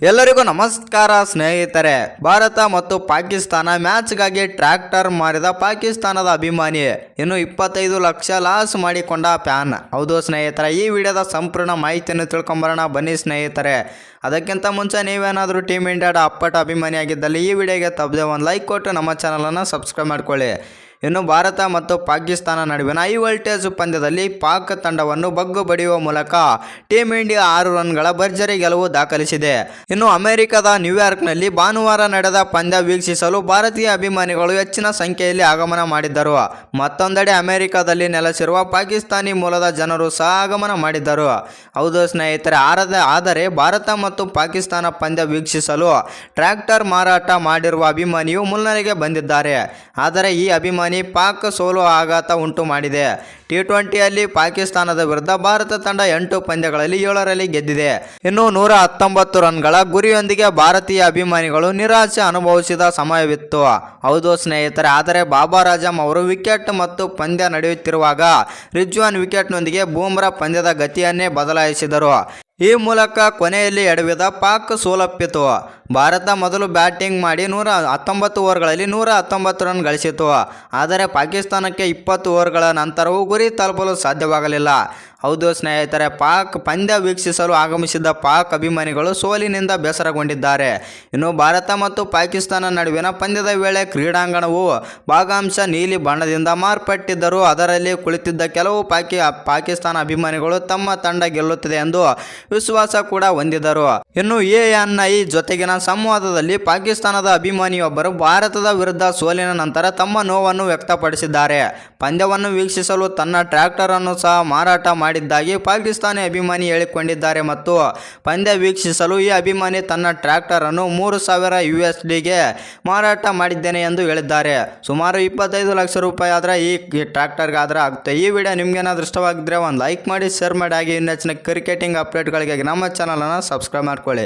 ಎಲ್ಲರಿಗೂ ನಮಸ್ಕಾರ ಸ್ನೇಹಿತರೆ, ಭಾರತ ಮತ್ತು ಪಾಕಿಸ್ತಾನ ಮ್ಯಾಚ್ಗಾಗಿ ಟ್ರ್ಯಾಕ್ಟರ್ ಮಾರಿದ ಪಾಕಿಸ್ತಾನದ ಅಭಿಮಾನಿ ಇನ್ನು ಇಪ್ಪತ್ತೈದು ಲಕ್ಷ ಲಾಸ್ ಮಾಡಿಕೊಂಡ ಫ್ಯಾನ್ ಹೌದು ಸ್ನೇಹಿತರೆ, ಈ ವಿಡಿಯೋದ ಸಂಪೂರ್ಣ ಮಾಹಿತಿಯನ್ನು ತಿಳ್ಕೊಂಬರೋಣ. ಬನ್ನಿ ಸ್ನೇಹಿತರೆ, ಅದಕ್ಕಿಂತ ಮುಂಚೆ ನೀವೇನಾದರೂ ಟೀಮ್ ಇಂಡಿಯಾದ ಅಪ್ಪಟ ಅಭಿಮಾನಿಯಾಗಿದ್ದಲ್ಲಿ ಈ ವಿಡಿಯೋಗೆ ತಪ್ಪದೆ ಒಂದು ಲೈಕ್ ಕೊಟ್ಟು ನಮ್ಮ ಚಾನಲನ್ನು ಸಬ್ಸ್ಕ್ರೈಬ್ ಮಾಡ್ಕೊಳ್ಳಿ. ಇನ್ನು ಭಾರತ ಮತ್ತು ಪಾಕಿಸ್ತಾನ ನಡುವಿನ ಹೈ ವೋಲ್ಟೇಜ್ ಪಂದ್ಯದಲ್ಲಿ ಪಾಕ್ ತಂಡವನ್ನು ಬಗ್ಗು ಬಡಿಯುವ ಮೂಲಕ ಟೀಮ್ ಇಂಡಿಯಾ ಆರು ರನ್ಗಳ ಭರ್ಜರಿ ಗೆಲುವು ದಾಖಲಿಸಿದೆ. ಇನ್ನು ಅಮೆರಿಕದ ನ್ಯೂಯಾರ್ಕ್ನಲ್ಲಿ ಭಾನುವಾರ ನಡೆದ ಪಂದ್ಯ ವೀಕ್ಷಿಸಲು ಭಾರತೀಯ ಅಭಿಮಾನಿಗಳು ಹೆಚ್ಚಿನ ಸಂಖ್ಯೆಯಲ್ಲಿ ಆಗಮನ ಮಾಡಿದ್ದರು. ಮತ್ತೊಂದೆಡೆ ಅಮೆರಿಕದಲ್ಲಿ ನೆಲೆಸಿರುವ ಪಾಕಿಸ್ತಾನಿ ಮೂಲದ ಜನರು ಸಹ ಆಗಮನ ಮಾಡಿದ್ದರು. ಹೌದು ಸ್ನೇಹಿತರೆ, ಆರದ ಆದರೆ ಭಾರತ ಮತ್ತು ಪಾಕಿಸ್ತಾನ ಪಂದ್ಯ ವೀಕ್ಷಿಸಲು ಟ್ರ್ಯಾಕ್ಟರ್ ಮಾರಾಟ ಮಾಡಿರುವ ಅಭಿಮಾನಿಯು ಮುನ್ನಡೆಗೆ ಬಂದಿದ್ದಾರೆ. ಆದರೆ ಈ ಅಭಿಮಾನಿ ಪಾಕ್ ಸೋಲು ಆಘಾತ ಉಂಟು ಮಾಡಿದೆ. ಟಿ ಟ್ವೆಂಟಿಯಲ್ಲಿ ಪಾಕಿಸ್ತಾನದ ವಿರುದ್ಧ ಭಾರತ ತಂಡ ಎಂಟು ಪಂದ್ಯಗಳಲ್ಲಿ ಏಳರಲ್ಲಿ ಗೆದ್ದಿದೆ. ಇನ್ನು ನೂರ ಹತ್ತೊಂಬತ್ತು ರನ್ಗಳ ಗುರಿಯೊಂದಿಗೆ ಭಾರತೀಯ ಅಭಿಮಾನಿಗಳು ನಿರಾಶೆ ಅನುಭವಿಸಿದ ಸಮಯವಿತ್ತು. ಹೌದು ಸ್ನೇಹಿತರೆ, ಆದರೆ ಬಾಬಾ ರಾಜಂ ಅವರು ವಿಕೆಟ್ ಮತ್ತು ಪಂದ್ಯ ನಡೆಯುತ್ತಿರುವಾಗ ರಿಜ್ವಾನ್ ವಿಕೆಟ್ನೊಂದಿಗೆ ಬೂಮ್ರಾ ಪಂದ್ಯದ ಗತಿಯನ್ನೇ ಬದಲಾಯಿಸಿದರು. ಈ ಮೂಲಕ ಕೊನೆಯಲ್ಲಿ ಎಡವಿದ ಪಾಕ್ ಸೋಲಪ್ಪಿತು. ಭಾರತ ಮೊದಲು ಬ್ಯಾಟಿಂಗ್ ಮಾಡಿ ನೂರ ಹತ್ತೊಂಬತ್ತು ಓವರ್ಗಳಲ್ಲಿ ನೂರ ಹತ್ತೊಂಬತ್ತು ರನ್ ಗಳಿಸಿತು. ಆದರೆ ಪಾಕಿಸ್ತಾನಕ್ಕೆ ಇಪ್ಪತ್ತು ಓವರ್ಗಳ ನಂತರವೂ ಗುರಿ ತಲುಪಲು ಸಾಧ್ಯವಾಗಲಿಲ್ಲ. ಹೌದು ಸ್ನೇಹಿತರೆ, ಪಾಕ್ ಪಂದ್ಯ ವೀಕ್ಷಿಸಲು ಆಗಮಿಸಿದ್ದ ಪಾಕ್ ಅಭಿಮಾನಿಗಳು ಸೋಲಿನಿಂದ ಬೇಸರಗೊಂಡಿದ್ದಾರೆ. ಇನ್ನು ಭಾರತ ಮತ್ತು ಪಾಕಿಸ್ತಾನ ನಡುವಿನ ಪಂದ್ಯದ ವೇಳೆ ಕ್ರೀಡಾಂಗಣವು ಭಾಗಾಂಶ ನೀಲಿ ಬಣ್ಣದಿಂದ ಮಾರ್ಪಟ್ಟಿದ್ದರೂ ಅದರಲ್ಲಿ ಕುಳಿತಿದ್ದ ಕೆಲವು ಪಾಕಿ, ಪಾಕಿಸ್ತಾನ ಅಭಿಮಾನಿಗಳು ತಮ್ಮ ತಂಡ ಗೆಲ್ಲುತ್ತದೆ ಎಂದು ವಿಶ್ವಾಸ ಕೂಡ ಹೊಂದಿದರು. ಇನ್ನು ಎಎನ್ಐ ಜೊತೆಗಿನ ಸಂವಾದದಲ್ಲಿ ಪಾಕಿಸ್ತಾನದ ಅಭಿಮಾನಿಯೊಬ್ಬರು ಭಾರತದ ವಿರುದ್ಧ ಸೋಲಿನ ನಂತರ ತಮ್ಮ ನೋವನ್ನು ವ್ಯಕ್ತಪಡಿಸಿದ್ದಾರೆ. ಪಂದ್ಯವನ್ನು ವೀಕ್ಷಿಸಲು ತನ್ನ ಟ್ರ್ಯಾಕ್ಟರ್ ಅನ್ನು ಸಹ ಮಾರಾಟ ಮಾಡಿದ್ದಾಗಿ ಪಾಕಿಸ್ತಾನಿ ಅಭಿಮಾನಿ ಹೇಳಿಕೊಂಡಿದ್ದಾರೆ ಮತ್ತು ಪಂದ್ಯ ವೀಕ್ಷಿಸಲು ಈ ಅಭಿಮಾನಿ ತನ್ನ ಟ್ರ್ಯಾಕ್ಟರ್ ಅನ್ನು ಮೂರು ಸಾವಿರ ಯು ಎಸ್ ಡಿಗೆ ಮಾರಾಟ ಮಾಡಿದ್ದೇನೆ ಎಂದು ಹೇಳಿದ್ದಾರೆ. ಸುಮಾರು ಇಪ್ಪತ್ತೈದು ಲಕ್ಷ ರೂಪಾಯಿ ಆದರೆ ಈ ಟ್ರ್ಯಾಕ್ಟರ್ಗೆ ಆದರೆ ಆಗುತ್ತೆ. ಈ ವಿಡಿಯೋ ನಿಮ್ಗೇನಾದ್ರೂ ಇಷ್ಟವಾಗಿದ್ದರೆ ಒಂದು ಲೈಕ್ ಮಾಡಿ, ಶೇರ್ ಮಾಡಿ. ಹಾಗೆ ಇನ್ನೆಚ್ಚಿನ ಕ್ರಿಕೆಟಿಂಗ್ ಅಪ್ಡೇಟ್ಗಳಿಗೆ ನಮ್ಮ ಚಾನಲನ್ನು ಸಬ್ಸ್ಕ್ರೈಬ್ ಮಾಡ್ಕೊಳ್ಳಿ.